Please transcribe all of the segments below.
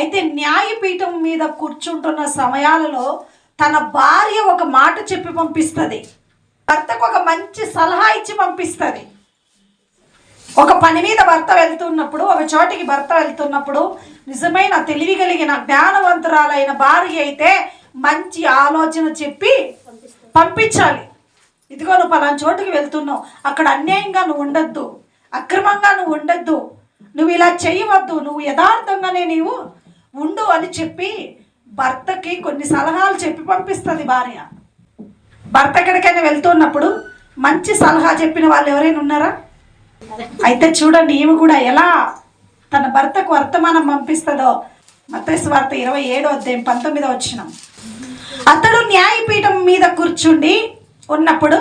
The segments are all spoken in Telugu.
అయితే న్యాయపీఠం మీద కూర్చుంటున్న సమయాలలో తన భార్య ఒక మాట చెప్పి పంపిస్తుంది. భర్తకు ఒక మంచి సలహా ఇచ్చి పంపిస్తుంది. ఒక పని మీద భర్త వెళ్తున్నప్పుడు ఒక చోటికి భర్త వెళ్తున్నప్పుడు నిజమైన తెలివి కలిగిన జ్ఞానవంతురాలైన భార్య అయితే మంచి ఆలోచన చెప్పి పంపించాలి. ఇదిగో నువ్వు పలానా చోటుకి వెళ్తున్నావు. అక్కడ అన్యాయంగా నువ్వు ఉండొద్దు. అక్రమంగా నువ్వు ఉండొద్దు. నువ్వు ఇలా చేయవద్దు. నువ్వు యథార్థంగానే నీవు ఉండు అని చెప్పి భర్తకి కొన్ని సలహాలు చెప్పి పంపిస్తుంది భార్య. భర్త ఎక్కడికైనా వెళ్తున్నప్పుడు మంచి సలహా చెప్పిన వాళ్ళు ఎవరైనా ఉన్నారా? అయితే చూడండి ఈమె కూడా ఎలా తన భర్తకు వర్తమానం పంపిస్తుందో. మత్తయి వార్త ఇరవై ఏడో అధ్యాయం పంతొమ్మిదో వచ్చిన అతడు న్యాయపీఠం మీద కూర్చుండి ఉన్నప్పుడు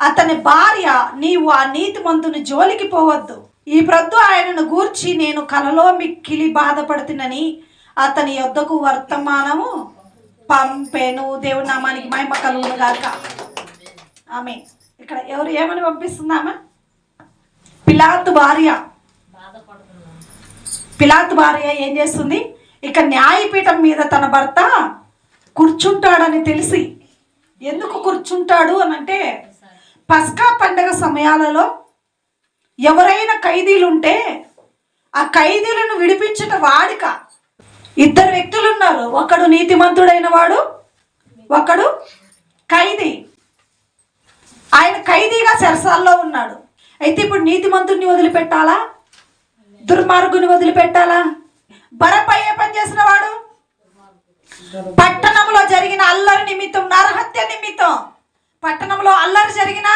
అతని భార్య నీవు ఆ నీతి మంతుని జోలికి పోవద్దు. ఈ ప్రొద్దు ఆయనను గూర్చి నేను కలలో మిక్కిలి బాధపడుతున్నని అతని యొద్దకు వర్తమానము పంపెను. దేవుడి నామానికి మహిమ కలుగును గాక. ఆమె ఇక్కడ ఎవరు ఏమని పంపిస్తున్నామా పిలాతు భార్య. పిలాతు భార్య ఏం చేస్తుంది? ఇక న్యాయపీఠం మీద తన భర్త కూర్చుంటాడని తెలిసి ఎందుకు కూర్చుంటాడు అని అంటే పస్కా పండగ సమయాలలో ఎవరైనా ఖైదీలు ఉంటే ఆ ఖైదీలను విడిపించుట వాడిక. ఇద్దరు వ్యక్తులు ఉన్నారు ఒకడు నీతిమంతుడైన వాడు ఒకడు ఖైదీ. ఆయన ఖైదీగా సెరసాల్లో ఉన్నాడు. అయితే ఇప్పుడు నీతిమంతుడిని వదిలిపెట్టాలా? దుర్మార్గుని వదిలిపెట్టాలా? బరపై ఏ పని చేసిన వాడు? పట్టణంలో జరిగిన అల్లరి నిమిత్తం నరహత్య నిమిత్తం. పట్టణంలో అల్లరి జరిగిన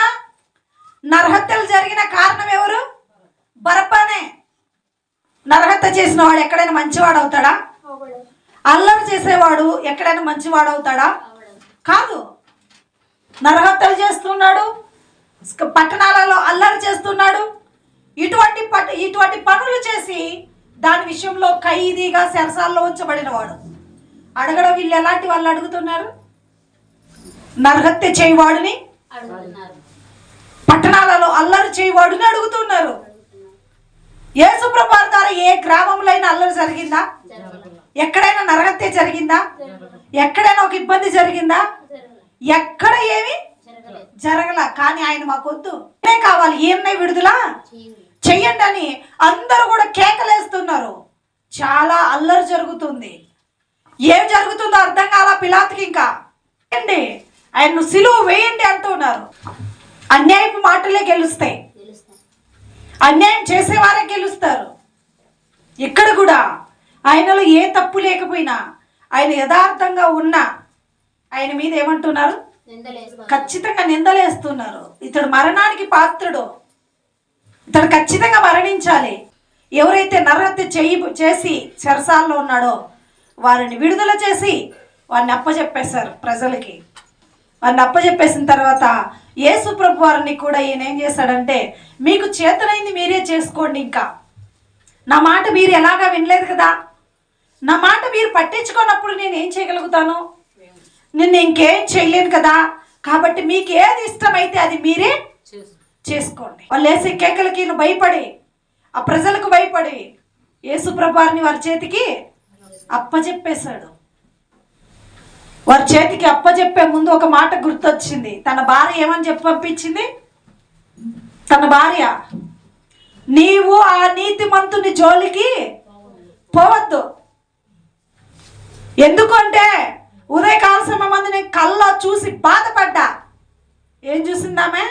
నరహత్యలు జరిగిన కారణం ఎవరు? బరపనే నరహత్య చేసిన వాడు ఎక్కడైనా మంచివాడు అవుతాడా అల్లరి చేసేవాడు ఎక్కడైనా మంచివాడు అవుతాడా కాదు. నరహత్యలు చేస్తున్నాడు పట్టణాలలో అల్లరి చేస్తున్నాడు. ఇటువంటి పట్ ఇటువంటి పనులు చేసి దాని విషయంలో ఖైదీగా సెరసాల్లో ఉంచబడిన వాడు. అడగడం వీళ్ళు ఎలాంటి వాళ్ళు అడుగుతున్నారు? నరహత్య చేయవాడిని? పట్టణాలలో అల్లరి చేయవాడిని అడుగుతున్నారు. ఏసుప్రభార్ ద్వారా ఏ గ్రామంలో అయినా అల్లరి జరిగిందా? ఎక్కడైనా నరహత్య జరిగిందా? ఎక్కడైనా ఒక ఇబ్బంది జరిగిందా? ఎక్కడ ఏమి జరగల. కానీ ఆయన మాకొద్దు. ఇదే కావాలి? ఏమై విడుదల? చెయ్యండి అని అందరూ కూడా కేకలేస్తున్నారు. చాలా అల్లరి జరుగుతుంది. ఏం జరుగుతుందో అర్థం కాల పిలాత్కి ఇంకా. వేయండి ఆయన్ను సిలువ వేయండి అంటున్నారు. అన్యాయపు మాటలే గెలుస్తాయి. అన్యాయం చేసేవారే గెలుస్తారు. ఇక్కడ కూడా ఆయనలో ఏ తప్పు లేకపోయినా ఆయన యథార్థంగా ఉన్నా ఆయన మీద ఏమంటున్నారు? ఖచ్చితంగా నిందలేస్తున్నారు. ఇతడు మరణానికి పాత్రుడు. ఇతడు ఖచ్చితంగా మరణించాలి. ఎవరైతే నరహత్య చేయి చేసి చెరసాల్లో ఉన్నాడో వారిని విడుదల చేసి వారిని అప్పచెప్పేశారు ప్రజలకి. వారిని అప్పచెప్పేసిన తర్వాత యేసు ప్రభు వారిని కూడా ఈయన ఏం చేశాడంటే మీకు చేతనైంది మీరే చేసుకోండి ఇంకా. నా మాట మీరు ఎలాగా వినలేదు కదా? నా మాట మీరు పట్టించుకోనప్పుడు నేను ఏం చేయగలుగుతాను? నేను ఇంకేం చేయలేను కదా? కాబట్టి మీకు ఏది ఇష్టమైతే అది మీరే చేసుకోండి. వాళ్ళు వేసే కేకలకి భయపడి ఆ ప్రజలకు భయపడి యేసు వారి చేతికి అప్పచెప్పేశాడు వారి చేతికి అప్పచెప్పే ముందు ఒక మాట గుర్తొచ్చింది. తన భార్య ఏమని చెప్పి పంపించింది? తన భార్య నీవు ఆ నీతిమంతుని జోలికి పోవద్దు. ఎందుకంటే ఉదయకాల సమయం నేను కళ్ళ చూసి బాధపడ్డా. ఏం చూసిందామే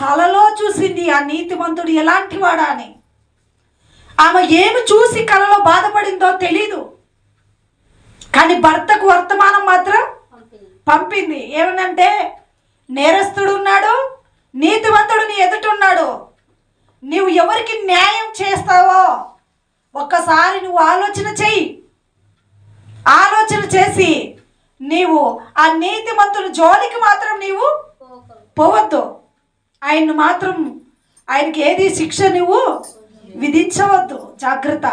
కలలో చూసింది ఆ నీతిమంతుడు ఎలాంటి వాడా అని. ఆమె ఏమి చూసి కలలో బాధపడిందో తెలీదు. కానీ భర్తకు వర్తమానం మాత్రం పంపింది. ఏమనంటే నేరస్తుడు ఉన్నాడు నీతివంతుడు నీ ఎదుట ఉన్నాడు. నీవు ఎవరికి న్యాయం చేస్తావో ఒక్కసారి నువ్వు ఆలోచన చెయ్యి. ఆలోచన చేసి నీవు ఆ నీతిమంతుల జోలికి మాత్రం నీవు పోవద్దు. ఆయన్ని మాత్రం ఆయనకి ఏది శిక్ష నువ్వు విధించవద్దు. జాగ్రత్త.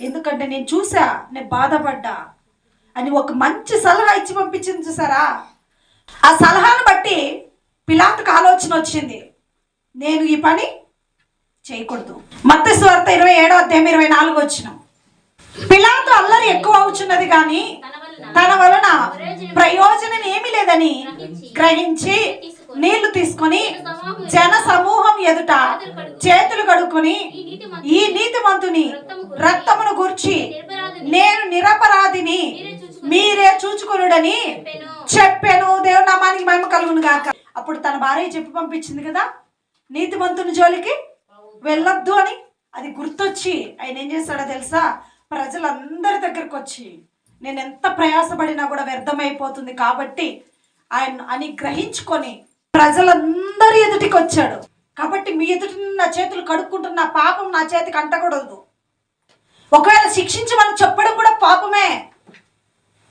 ఎందుకంటే నేను చూసా నేను బాధపడ్డా అని ఒక మంచి సలహా ఇచ్చి పంపించింది చూసారా ఆ సలహాను బట్టి పిలాతుకు ఆలోచన వచ్చింది. నేను ఈ పని చేయకూడదు. మత్స్వార్త ఇరవై ఏడో అధ్యాయం ఇరవై నాలుగు వచ్చిన పిలాతు అల్లరి ఎక్కువ అవుచున్నది కానీ తన వలన ప్రయోజనం ఏమీ లేదని గ్రహించి నీళ్ళు తీసుకొని జన సమూహం ఎదుట చేతులు కడుక్కొని ఈ నీతిమంతుని రక్తమును గూర్చి నేను నిరపరాధిని మీరే చూచుకొనుడని చెప్పాను. దేవుని నామానికి మహిమ కలుగును గాక. అప్పుడు తన భార్య చెప్పి పంపించింది కదా నీతిమంతుని జోలికి వెళ్ళొద్దు అని. అది గుర్తొచ్చి ఆయన ఏం చేస్తాడో తెలుసా? ప్రజలందరి దగ్గరకు వచ్చి నేను ఎంత ప్రయాసపడినా కూడా వ్యర్థమైపోతుంది కాబట్టి ఆయన అని గ్రహించుకొని ప్రజలందరి ఎదుటికి వచ్చాడు కాబట్టి మీ ఎదుటి నా చేతులు కడుక్కుంటున్న పాపం నా చేతికి అంటకూడదు. ఒకవేళ శిక్షించమని చెప్పడం కూడా పాపమే.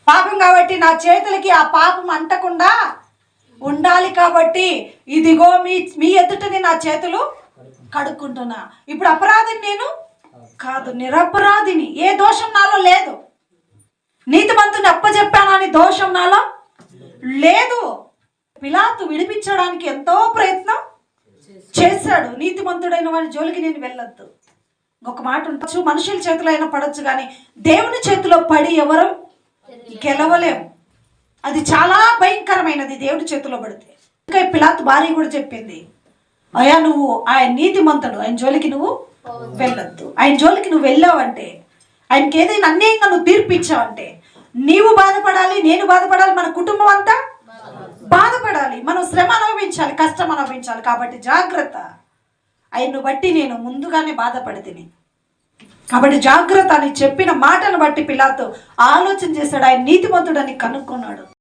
పాపం కాబట్టి నా చేతులకి ఆ పాపం అంటకుండా ఉండాలి కాబట్టి ఇదిగో మీ మీ ఎదుటని నా చేతులు కడుక్కుంటున్నా. ఇప్పుడు అపరాధం నేను కాదు నిరపరాధిని. ఏ దోషం నాలో లేదు. నీతిమంతుని అప్పచెప్పానని దోషం నాలో లేదు. పిలాతు విడిపించడానికి ఎంతో ప్రయత్నం చేశాడు. నీతిమంతుడైన వాడి జోలికి నేను వెళ్ళొద్దు. ఒక మాట ఉండొచ్చు. మనుషుల చేతిలో అయినా పడవచ్చు కానీ దేవుని చేతిలో పడి ఎవరు గెలవలేము అది చాలా భయంకరమైనది దేవుడి చేతిలో పడితే. ఇంకా పిలాత్ పిలాతు భార్య కూడా చెప్పింది అయ్యా నువ్వు ఆయన నీతిమంతుడు. ఆయన జోలికి నువ్వు వెళ్ళొద్దు. ఆయన జోలికి నువ్వు వెళ్ళావంటే ఆయనకి ఏదైనా అన్యాయంగా నువ్వు తీర్పు ఇచ్చావంటే నీవు బాధపడాలి నేను బాధపడాలి మన కుటుంబం అంతా బాధపడాలి. మనం శ్రమ అనుభవించాలి కష్టం అనుభవించాలి. కాబట్టి జాగ్రత్త. ఆయన్ను బట్టి నేను ముందుగానే బాధపడితిని. కాబట్టి జాగ్రత్త అని చెప్పిన మాటను బట్టి పిల్లాతో ఆలోచన చేశాడు. ఆయన నీతిమంతుడని కనుక్కున్నాడు.